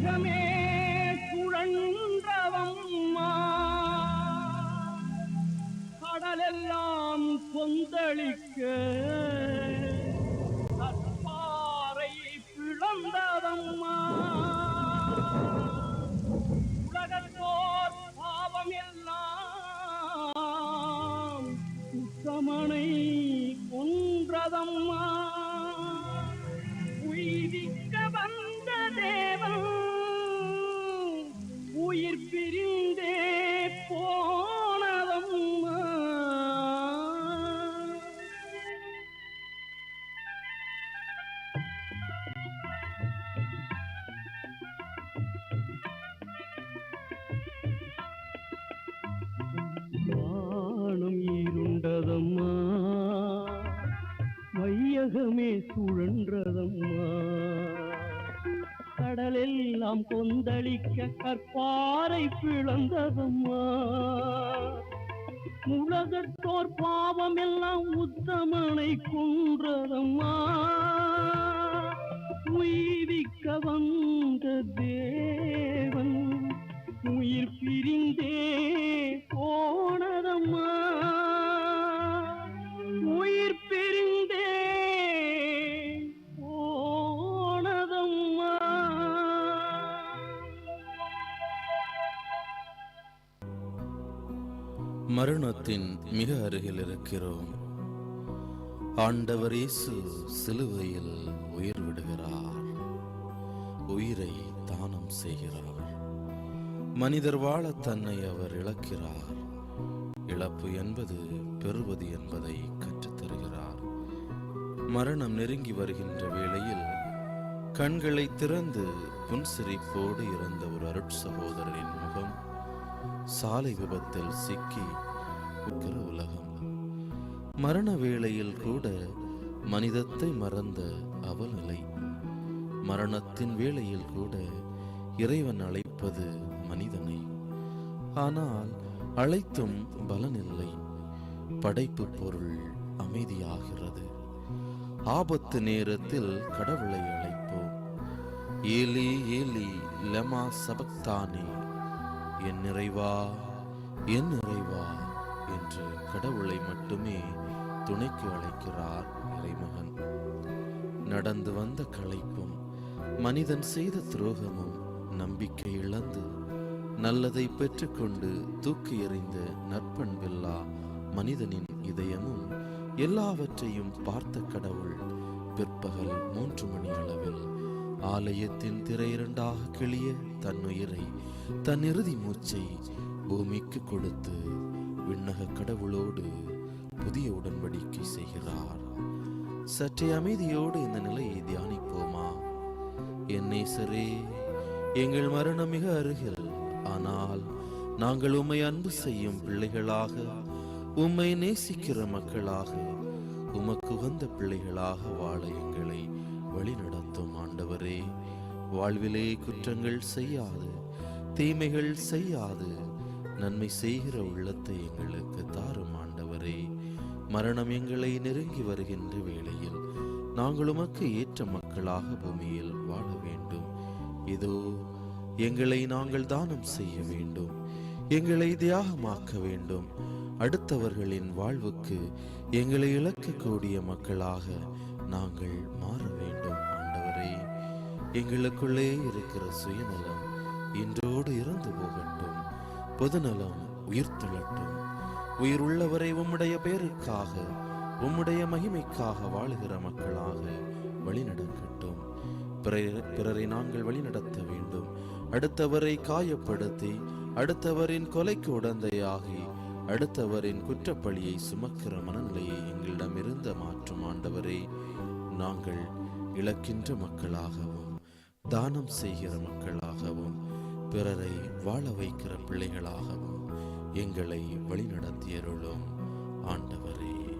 casamento. உலகமே சுழன்றதம்மா. கடலெல்லாம் கொந்தளிக்க கற்பாறை பிளந்ததம்மா. உலகத்தோர் பாவம் எல்லாம் உத்தமனை கொன்றதம்மா. உயிரிக்க வந்த மரணத்தின் மிக அருகில் இருக்கிறோம். ஆண்டவர் இயேசு சிலுவையில் உயிர் விடுகிறார். உயிரை தானம் செய்கிறார். மனிதர் வாழ தன்னை அவர் இழக்கிறார். இழப்பு என்பது பெறுவது என்பதை கற்றுத் தருகிறார் மரணம் நெருங்கி வருகின்ற வேளையில் கண்களை திறந்து புன்சிரிப்போடு இருந்த ஒரு அருட்சகோதரரின் முகம் சாலை விபத்தில் சிக்கி இருக்கிற உலகம். மரண வேளையில் கூட மனிதத்தை மறந்த அவநிலை மரணத்தின் வேளையில் கூட இறைவன் அழைப்பது மனிதனை. ஆனால் அழைத்தும் பலனில்லை. படைப்பு பொருள் அமைதியாகிறது. ஆபத்து நேரத்தில் கடவுளை அழைப்போம். ஏலி ஏலி லெமா சபக்தானே. என் நிறைவா என் நிறைவா என்று கடவுளை மட்டுமே துணைக்கு அழைக்கிறார் இறைமகன். நடந்து வந்த களைப்பும் மனிதன் செய்த துரோகமும் நம்பிக்கை இழந்து நல்லதை பெற்றுக்கொண்டு தூக்கி எறிந்த நற்பண்பில்லா மனிதனின் இதயமும் எல்லாவற்றையும் பார்த்த கடவுள் பிற்பகல் மூன்று மணி அளவில் ஆலயத்தின் திரை இரண்டாக கிளிய தன்னுயிரை தன் இறுதி மூச்சை பூமிக்கு கொடுத்து விண்ணக கடவுளோடு புதிய உடன்படிக்கை செய்கிறார். சற்றே அமைதியோடு இந்த நிலையை தியானிப்போமா? என்னை சரே எங்கள் மரணம் மிக அருகில். ஆனால் நாங்கள் உம்மை அன்பு செய்யும் பிள்ளைகளாக உம்மை நேசிக்கிற மக்களாக உமக்கு உகந்த பிள்ளைகளாக வாழ எங்களை வழிநடத்தும் ஆண்டவரே. வாழ்விலே குற்றங்கள் செய்யாது தீமைகள் செய்யாது. நன்மை செய்கிற உள்ளத்தை எங்களுக்கு தாரும் ஆண்டவரே. மரணம் எங்களை நெருங்கி வருகின்ற வேளையில் நாங்கள் உமக்கு ஏற்ற மக்களாக பூமியில் வாழ வேண்டும். இதோ எங்களை நாங்கள் தானம் செய்ய வேண்டும். எங்களை தியாகமாக்க வேண்டும். அடுத்தவர்களின் வாழ்வுக்கு எங்களை இழக்கக்கூடிய மக்களாக நாங்கள் மாற எங்களுக்குள்ளே இருக்கிற சுயநலம் இன்றோடு இறந்து போகட்டும். பொதுநலம் உயிர்த்தெழட்டும் உயிர் உள்ளவரை உம்முடைய பேருக்காக உம்முடைய மகிமைக்காக வாழுகிற மக்களாக வழிநடக்கட்டும். பிறரை நாங்கள் வழிநடத்த வேண்டும். அடுத்தவரை காயப்படுத்தி அடுத்தவரின் கொலைக்கு உடந்தையாகி அடுத்தவரின் குற்றப்பழியை சுமக்கிற மனநிலையை எங்களிடமிருந்த மாற்றும் ஆண்டவரை நாங்கள் இழக்கின்ற மக்களாகவும் தானம் செய்கிற மக்களாகவும் பிறரை வாழ வைக்கிற பிள்ளைகளாகவும் எங்களை வழிநடத்தியருளும். ஆண்டவரே.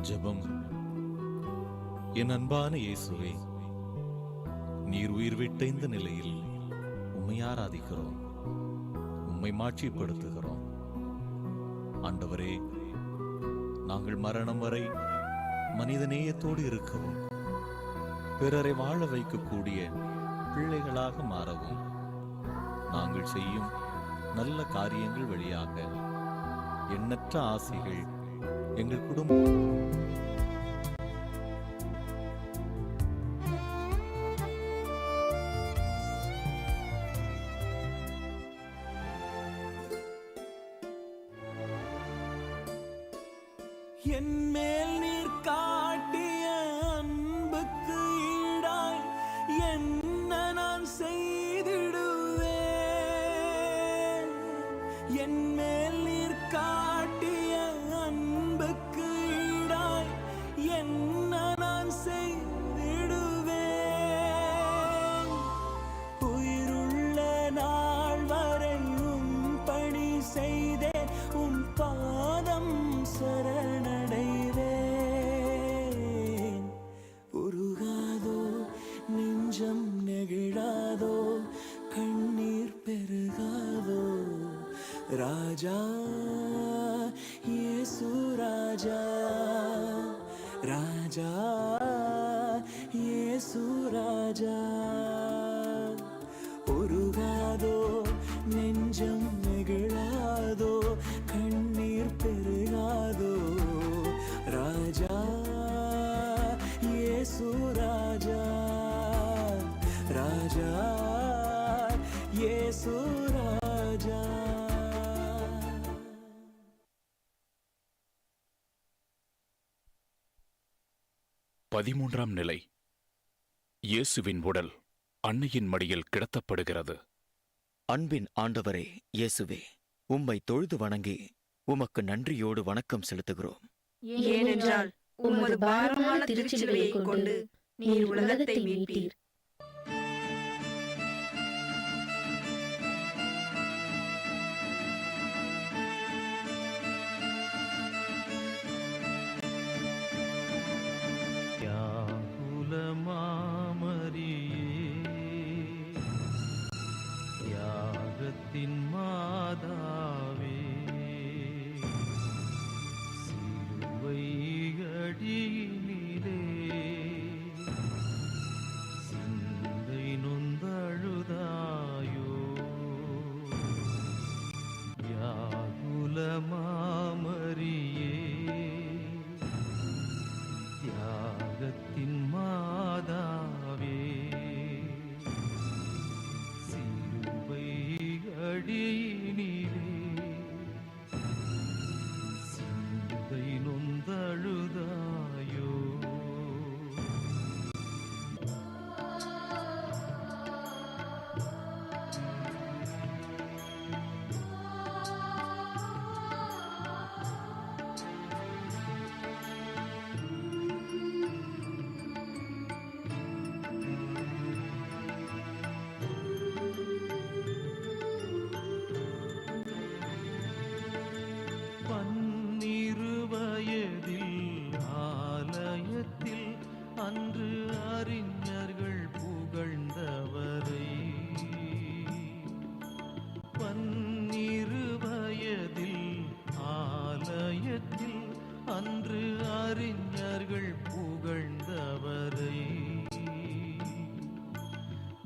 ஜெபம். என் அன்பான இயேசுவே நீர் உயிர் விட்ட இந்த நிலையில் உம்மை ஆராதிக்கிறோம் உம்மை மாட்சிப்படுத்துகிறோம். ஆண்டவரே நாங்கள் மரணம் வரை மனித நேயத்தோடு இருக்கவும் பிறரை வாழ வைக்கக்கூடிய பிள்ளைகளாக மாறவும். நாங்கள் செய்யும் நல்ல காரியங்கள் வழியாக எண்ணற்ற ஆசைகள் எங்கள் குடும்பம் என் மேல் நீர் ராஜா. உருகாதோ நெஞ்சம் நெகிழாதோ கண்ணீர் பெருகாதோ. ராஜா இயேசு ராஜா. ராஜா இயேசு ராஜா. பதிமூன்றாம் நிலை. இயேசுவின் உடல் அன்னையின் மடியில் கிடத்தப்படுகிறது. அன்பின் ஆண்டவரே இயேசுவே உம்மை தொழுது வணங்கி உமக்கு நன்றியோடு வணக்கம் செலுத்துகிறோம். ஏனென்றால் உமது பாரமான திருச்சிலுவையைக் கொண்டு நீர் உலகத்தை மீட்டீர்.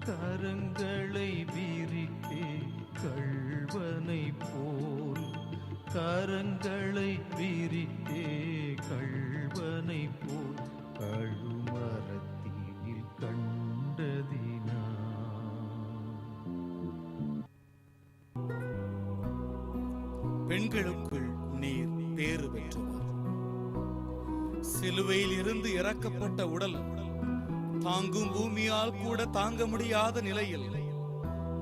கரங்களை விரிக்கே கள்வனை போல். கரங்களை விரிக்கே கள்வனை போல். கழுமரத்தீனில் கண்டதினா. பெண்களுக்குள் நீர் பேறு பெற்றவர். சிலுவையில் இருந்து இறக்கப்பட்ட உடல் தாங்கும் பூமியால் கூட தாங்க முடியாத நிலையில்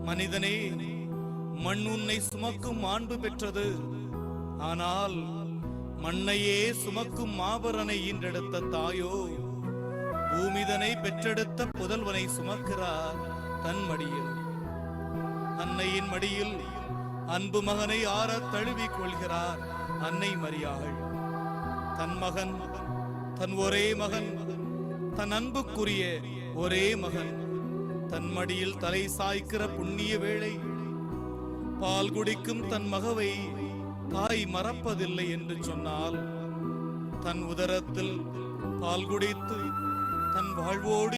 மனிதனே மண் உன்னை சுமக்கும் மாண்பு பெற்றது. ஆனால் மண்ணையே சுமக்கும் மாபரனை ஈன்றெடுத்த தாயோ பூமிதனை பெற்றெடுத்த புதல்வனை சுமக்கிறார் தன் மடியில். அன்னையின் மடியில் அன்பு மகனை ஆற தழுவிக் கொள்கிறார் அன்னை மரியாள். தன் மகன் தன் ஒரே மகன் தன் அன்புக்குரிய ஒரே மகன். தன் மடியில் தலை சாய்க்கிற புண்ணிய வேளை. பால் குடிக்கும் தன் மகவை தாய் மறப்பதில்லை என்று சொன்னால் தன் உதரத்தில் பால் குடித்து தன் வாழ்வோடு